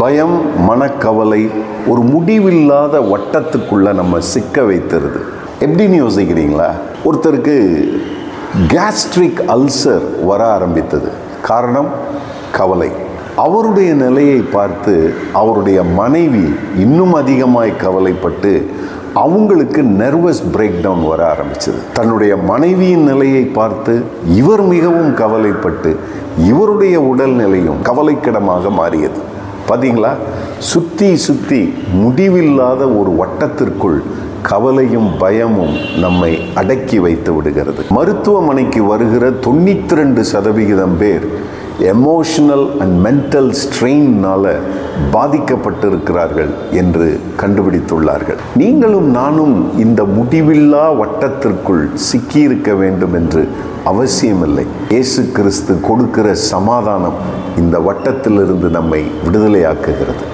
பயம் மனக்கவலை ஒரு முடிவில்லாத வட்டத்துக்குள்ளே நம்ம சிக்க வைத்துருது. எப்படின்னு யோசிக்கிறீங்களா? ஒருத்தருக்கு கேஸ்ட்ரிக் அல்சர் வர ஆரம்பித்தது. காரணம் கவலை. அவருடைய நிலையை பார்த்து அவருடைய மனைவி இன்னும் அதிகமாய் கவலைப்பட்டு அவங்களுக்கு நர்வஸ் பிரேக் டவுன் வர ஆரம்பிச்சது. தன்னுடைய மனைவியின் நிலையை பார்த்து இவர் மிகவும் கவலைப்பட்டு இவருடைய உடல்நிலையும் கவலைக்கிடமாக மாறியது. பார்த்தீங்களா சுற்றி சுற்றி முடிவில்லாத ஒரு வட்டத்திற்குள் கவலையும் பயமும் நம்மை அடக்கி வைத்து விடுகிறது. மருத்துவமனைக்கு வருகிற தொண்ணூற்றி ரெண்டு சதவிகிதம் பேர் எமோஷனல் அண்ட் மென்டல் ஸ்ட்ரெயின்னால் பாதிக்கப்பட்டிருக்கிறார்கள் என்று கண்டுபிடித்துள்ளார்கள். நீங்களும் நானும் இந்த முடிவில்லா வட்டத்திற்குள் சிக்கியிருக்க வேண்டும் என்று அவசியமில்லை. இயேசு கிறிஸ்து கொடுக்கிற சமாதானம் இந்த வட்டத்திலிருந்து நம்மை விடுதலையாக்குகிறது.